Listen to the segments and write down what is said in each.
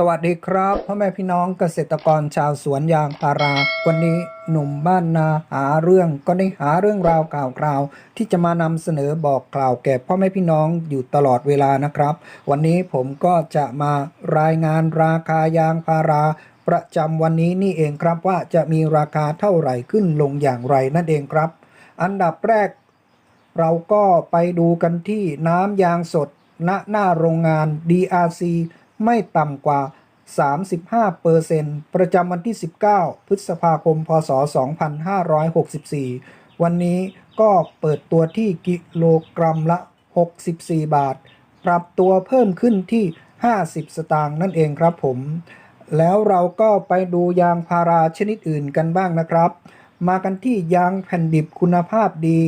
สวัสดีครับพ่อแม่พี่น้องเกษตรกรชาวสวนยางพารา วันนี้หนุ่มบ้านนาหาเรื่องก็ได้หาเรื่องราวข่าวคราว ที่จะมานำเสนอบอกกล่าวแก่พ่อแม่พี่น้องอยู่ตลอดเวลานะครับ วันนี้ผมก็จะมารายงานราคายางพารา ประจำวันนี้นี่เองครับว่าจะมีราคาเท่าไหร่ขึ้นลงอย่างไรนั่นเองครับ อันดับแรก เราก็ไปดูกันที่น้ำยางสดณหน้าโรงงาน DRC ไม่ต่ำกว่า 35เปอร์เซนต์ประจำวันที่ 19 พฤษภาคม พศ 2564 วันนี้ก็เปิดตัวที่กิโลกรัมละ 64 บาท ปรับตัวเพิ่มขึ้นที่ 50 สตางค์นั่นเองครับผม แล้วเราก็ไปดูยางพาราชนิดอื่นกันบ้างนะครับ มากันที่ยางแผ่นดิบคุณภาพดี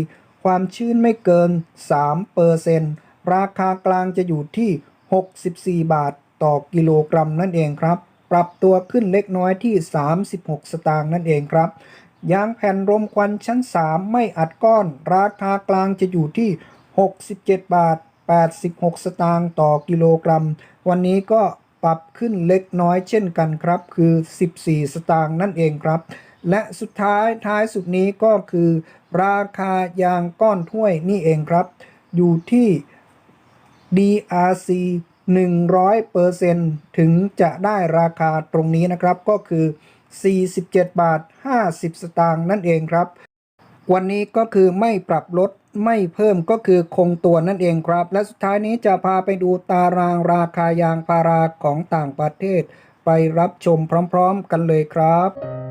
ความชื้นไม่เกิน3เปอร์เซนต์ราคากลางจะอยู่ที่ 64 บาท ต่อกิโลกรัมนั่นเองครับ ปรับตัวขึ้นเล็กน้อยที่ 36 สตางค์นั่นเองครับยางแผ่นรมควันชั้น 3 ไม่อัดก้อน ราคากลางจะอยู่ที่ 67 บาท 86 สตางค์ต่อกิโลกรัม วันนี้ก็ปรับขึ้นเล็กน้อยเช่นกันครับ คือ 14 สตางค์นั่นเองครับ และสุดท้ายท้ายสุดนี้ก็คือ ราคายางก้อนถ้วยนี่เองครับ อยู่ที่ DRC 100%ถึงจะได้ราคาตรงนี้นะครับ ก็คือ 47 บาท 50 สตางค์นั่นเองครับ วันนี้ก็คือไม่ปรับลดไม่เพิ่มก็คือคงตัวนั่นเองครับ และสุดท้ายนี้จะพาไปดูตารางราคายางพาราของต่างประเทศ ไปรับชมพร้อม ๆ กันเลยครับ